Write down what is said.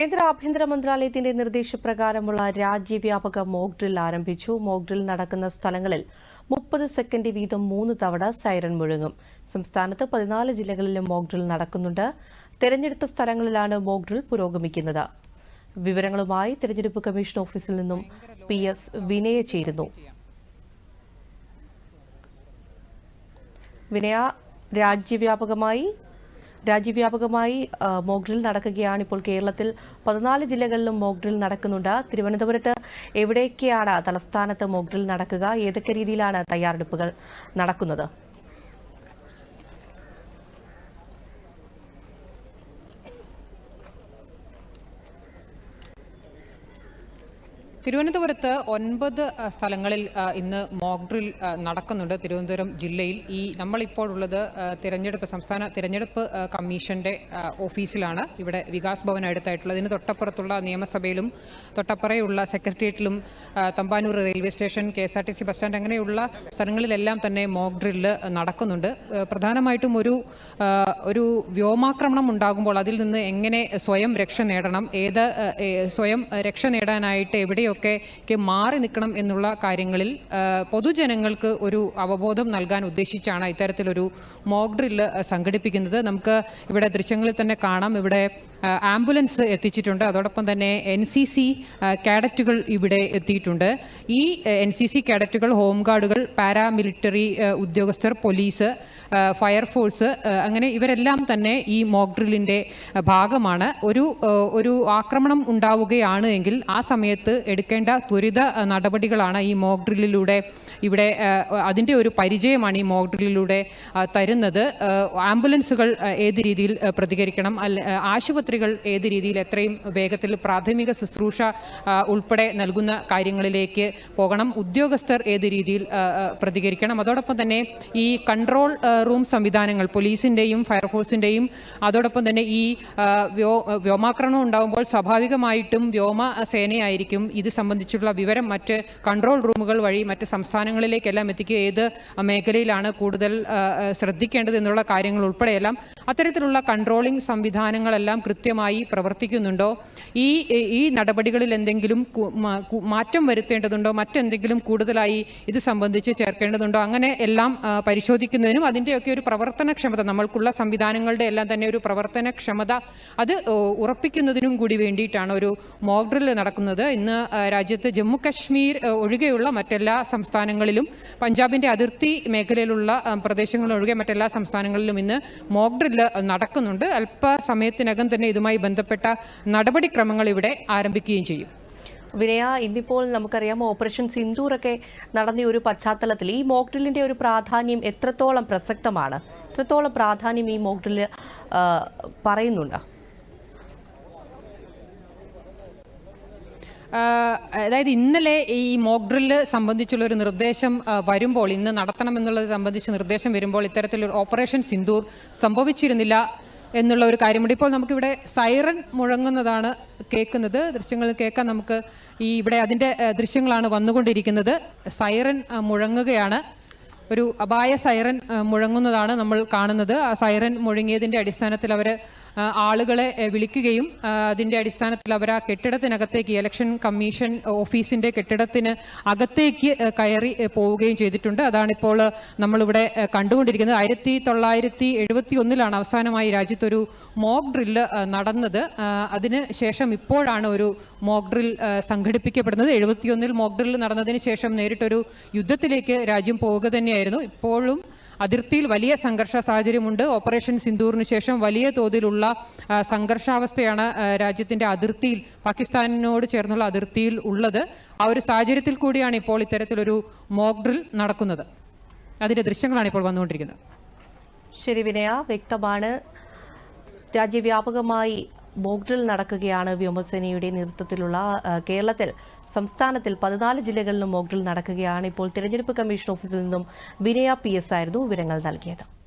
കേന്ദ്ര ആഭ്യന്തര മന്ത്രാലയത്തിന്റെ നിർദ്ദേശപ്രകാരമുള്ള രാജ്യവ്യാപക മോക്ക് ഡ്രിൽ ആരംഭിച്ചു. മോക്ക് ഡ്രിൽ നടക്കുന്ന സ്ഥലങ്ങളിൽ മുപ്പത് സെക്കൻഡ് വീതം മൂന്ന് തവണ സൈറൺ മുഴങ്ങും. സംസ്ഥാനത്ത് പതിനാല് ജില്ലകളിലും മോക്ക് ഡ്രിൽ നടക്കുന്നുണ്ട്. തെരഞ്ഞെടുത്ത സ്ഥലങ്ങളിലാണ് മോക്ക് ഡ്രിൽ പുരോഗമിക്കുന്നത്. വിവരങ്ങളുമായി തെരഞ്ഞെടുപ്പ് കമ്മീഷൻ ഓഫീസിൽ നിന്നും പി എസ് വിനയ ചേരുന്നു. വിനയ രാജ്യവ്യാപകമായി രാജ്യവ്യാപകമായി മോക് ഡ്രിൽ നടക്കുകയാണ് ഇപ്പോൾ കേരളത്തിൽ. പതിനാല് ജില്ലകളിലും മോക്ക് ഡ്രിൽ നടക്കുന്നുണ്ട്. തിരുവനന്തപുരത്ത് എവിടെയൊക്കെയാണ് തലസ്ഥാനത്ത് മോക്ക് ഡ്രിൽ നടക്കുക? ഏതൊക്കെ രീതിയിലാണ് തയ്യാറെടുപ്പുകൾ നടക്കുന്നത്? തിരുവനന്തപുരത്ത് ഒൻപത് സ്ഥലങ്ങളിൽ ഇന്ന് മോക്ക് ഡ്രിൽ നടക്കുന്നുണ്ട് തിരുവനന്തപുരം ജില്ലയിൽ. ഈ നമ്മളിപ്പോഴുള്ളത് തിരഞ്ഞെടുപ്പ് സംസ്ഥാന തിരഞ്ഞെടുപ്പ് കമ്മീഷന്റെ ഓഫീസിലാണ്. ഇവിടെ വികാസ് ഭവൻ അടുത്തായിട്ടുള്ളത് ഇതിന് തൊട്ടപ്പുറത്തുള്ള നിയമസഭയിലും തൊട്ടപ്പുറയുള്ള സെക്രട്ടേറിയറ്റിലും Thampanoor railway station K S R T C bus stand അങ്ങനെയുള്ള സ്ഥലങ്ങളിലെല്ലാം തന്നെ മോക്ക് ഡ്രില്ല് നടക്കുന്നുണ്ട്. പ്രധാനമായിട്ടും ഒരു ഒരു വ്യോമാക്രമണം ഉണ്ടാകുമ്പോൾ അതിൽ നിന്ന് എങ്ങനെ സ്വയം രക്ഷ നേടണം ഏത് സ്വയം രക്ഷ നേടാനായിട്ട് എവിടെയൊക്കെ ഒക്കെ മാറി നിൽക്കണം എന്നുള്ള കാര്യങ്ങളിൽ പൊതുജനങ്ങൾക്ക് ഒരു അവബോധം നൽകാൻ ഉദ്ദേശിച്ചാണ് ഇത്തരത്തിലൊരു മോക്ക് ഡ്രില്ല് സംഘടിപ്പിക്കുന്നത്. നമുക്ക് ഇവിടെ ദൃശ്യങ്ങളിൽ തന്നെ കാണാം. ഇവിടെ ആംബുലൻസ് എത്തിച്ചിട്ടുണ്ട്. അതോടൊപ്പം തന്നെ എൻ സി സി കാഡറ്റുകൾ ഇവിടെ എത്തിയിട്ടുണ്ട്. ഈ എൻ സി സി കാഡറ്റുകൾ ഹോംഗാർഡുകൾ പാരാമിലിറ്ററി ഉദ്യോഗസ്ഥർ പോലീസ് ഫയർഫോഴ്സ് അങ്ങനെ ഇവരെല്ലാം തന്നെ ഈ മോക്ക് ഡ്രില്ലിന്റെ ഭാഗമാണ്. ഒരു ഒരു ആക്രമണം ഉണ്ടാവുകയാണ് എങ്കിൽ ആ സമയത്ത് എടുക്കേണ്ട ത്വരിത നടപടികളാണ് ഈ മോക്ക് ഡ്രില്ലിലൂടെ ഇവിടെ അതിന്റെ ഒരു പരിചയമാണ് ഈ മോക്ക് ഡ്രില്ലിലൂടെ തരുന്നത്. ആംബുലൻസുകൾ ഏത് രീതിയിൽ പ്രതികരിക്കണം അല്ല ആശുപത്രികൾ ഏത് രീതിയിൽ എത്രയും വേഗത്തിൽ പ്രാഥമിക ശുശ്രൂഷ ഉൾപ്പെടെ നൽകുന്ന കാര്യങ്ങളിലേക്ക് പോകണം. ഉദ്യോഗസ്ഥർ ഏത് രീതിയിൽ പ്രതികരിക്കണം. അതോടൊപ്പം തന്നെ ഈ കൺട്രോൾ റൂം സംവിധാനങ്ങൾ പോലീസിന്റെയും ഫയർഫോഴ്സിന്റെയും അതോടൊപ്പം തന്നെ ഈ വ്യോമാക്രമണം ഉണ്ടാകുമ്പോൾ സ്വാഭാവികമായിട്ടും വ്യോമ സേനയായിരിക്കും ഇത് സംബന്ധിച്ചുള്ള വിവരം മറ്റ് കൺട്രോൾ റൂമുകൾ വഴി മറ്റ് സംസ്ഥാനങ്ങളിലേക്കെല്ലാം എത്തിക്കുക ഏത് മേഖലയിലാണ് കൂടുതൽ ശ്രദ്ധിക്കേണ്ടത് എന്നുള്ള കാര്യങ്ങൾ ഉൾപ്പെടെയെല്ലാം അത്തരത്തിലുള്ള കൺട്രോളിംഗ് സംവിധാനങ്ങളെല്ലാം കൃത്യമായി പ്രവർത്തിക്കുന്നുണ്ടോ? ഈ ഈ നടപടികളിൽ എന്തെങ്കിലും മാറ്റം വരുത്തേണ്ടതുണ്ടോ? മറ്റെന്തെങ്കിലും കൂടുതലായി ഇത് സംബന്ധിച്ച് ചേർക്കേണ്ടതുണ്ടോ? അങ്ങനെ എല്ലാം പരിശോധിക്കുന്നതിനും അതിന്റെയൊക്കെ ഒരു പ്രവർത്തനക്ഷമത നമ്മൾക്കുള്ള സംവിധാനങ്ങളുടെ എല്ലാം തന്നെ ഒരു പ്രവർത്തനക്ഷമത അത് ഉറപ്പിക്കുന്നതിനും കൂടി വേണ്ടിയിട്ടാണ് ഒരു മോക്ക് ഡ്രിൽ നടക്കുന്നത്. ഇന്ന് രാജ്യത്ത് ജമ്മു കശ്മീർ ആ, ഒഴികെയുള്ള മറ്റെല്ലാ സംസ്ഥാനങ്ങളിലും പഞ്ചാബിന്റെ അതിർത്തി മേഖലയിലുള്ള പ്രദേശങ്ങളൊഴികെ മറ്റെല്ലാ സംസ്ഥാനങ്ങളിലും ഇന്ന് മോക്ക് ഡ്രില്ല് നടക്കുന്നുണ്ട്. അല്പസമയത്തിനകം തന്നെ ഇതുമായി ബന്ധപ്പെട്ട നടപടിക്രമങ്ങൾ ഇവിടെ ആരംഭിക്കുകയും ചെയ്യും. വിനയ ഇന്നിപ്പോൾ നമുക്കറിയാം ഓപ്പറേഷൻ സിന്ദൂറൊക്കെ നടന്ന ഒരു പശ്ചാത്തലത്തിൽ ഈ മോക്ക് ഡ്രില്ലിന്റെ ഒരു പ്രാധാന്യം എത്രത്തോളം പ്രസക്തമാണ്? എത്രത്തോളം പ്രാധാന്യം ഈ മോക്ക് ഡ്രില്ല് പറയുന്നുണ്ട്? അതായത് ഇന്നലെ ഈ മോക്ക് ഡ്രില്ല് സംബന്ധിച്ചുള്ള ഒരു നിർദ്ദേശം വരുമ്പോൾ ഇന്ന് നടത്തണമെന്നുള്ളത് സംബന്ധിച്ച് നിർദ്ദേശം വരുമ്പോൾ ഇത്തരത്തിലൊരു ഓപ്പറേഷൻ സിന്ദൂർ സംഭവിച്ചിരുന്നില്ല എന്നുള്ള ഒരു കാര്യമുണ്ട്. ഇപ്പോൾ നമുക്കിവിടെ സൈറൻ മുഴങ്ങുന്നതാണ് കേൾക്കുന്നത്. ദൃശ്യങ്ങൾ കേൾക്കാൻ നമുക്ക്. ഈ ഇവിടെ അതിന്റെ ദൃശ്യങ്ങളാണ് വന്നുകൊണ്ടിരിക്കുന്നത്. സൈറൻ മുഴങ്ങുകയാണ്. ഒരു അപായ സൈറൻ മുഴങ്ങുന്നതാണ് നമ്മൾ കാണുന്നത്. ആ സൈറൻ മുഴങ്ങിയതിന്റെ അടിസ്ഥാനത്തിൽ അവർ ആളുകളെ വിളിക്കുകയും അതിന്റെ അടിസ്ഥാനത്തിൽ അവർ ആ കെട്ടിടത്തിനകത്തേക്ക് ഇലക്ഷൻ കമ്മീഷൻ ഓഫീസിന്റെ കെട്ടിടത്തിന് അകത്തേക്ക് കയറി പോവുകയും ചെയ്തിട്ടുണ്ട്. അതാണിപ്പോൾ നമ്മളിവിടെ കണ്ടുകൊണ്ടിരിക്കുന്നത്. ആയിരത്തി തൊള്ളായിരത്തി എഴുപത്തി ഒന്നിലാണ് അവസാനമായി രാജ്യത്തൊരു മോക്ക് ഡ്രില്ല് നടന്നത് അതിന് ശേഷം ഇപ്പോഴാണ് ഒരു മോക്ക് ഡ്രിൽ സംഘടിപ്പിക്കപ്പെടുന്നത്. എഴുപത്തിയൊന്നിൽ മോക്ക് ഡ്രിൽ നടന്നതിന് ശേഷം നേരിട്ടൊരു യുദ്ധത്തിലേക്ക് രാജ്യം പോവുക തന്നെയായിരുന്നു. ഇപ്പോഴും അതിർത്തിയിൽ വലിയ സംഘർഷ സാഹചര്യമുണ്ട്. ഓപ്പറേഷൻ സിന്ദൂറിന് ശേഷം വലിയ തോതിലുള്ള സംഘർഷാവസ്ഥയാണ് രാജ്യത്തിന്റെ അതിർത്തിയിൽ പാകിസ്ഥാനോട് ചേർന്നുള്ള അതിർത്തിയിൽ ഉള്ളത്. ആ ഒരു സാഹചര്യത്തിൽ കൂടിയാണ് ഇപ്പോൾ ഇത്തരത്തിലൊരു മോക്ക് ഡ്രിൽ നടക്കുന്നത്. അതിന്റെ ദൃശ്യങ്ങളാണ് ഇപ്പോൾ വന്നുകൊണ്ടിരിക്കുന്നത്. ശരി വിനയ വ്യക്തമാണ്. രാജ്യവ്യാപകമായി മോക്ക് നടക്കുകയാണ് വ്യോമസേനയുടെ നേതൃത്വത്തിലുള്ള കേരളത്തിൽ. സംസ്ഥാനത്തിൽ പതിനാല് ജില്ലകളിലും മോക്ഡ്രിൽ നടക്കുകയാണ്. ഇപ്പോൾ തിരഞ്ഞെടുപ്പ് കമ്മീഷൻ ഓഫീസിൽ നിന്നും വിനയ പി ആയിരുന്നു വിവരങ്ങൾ നൽകിയത്.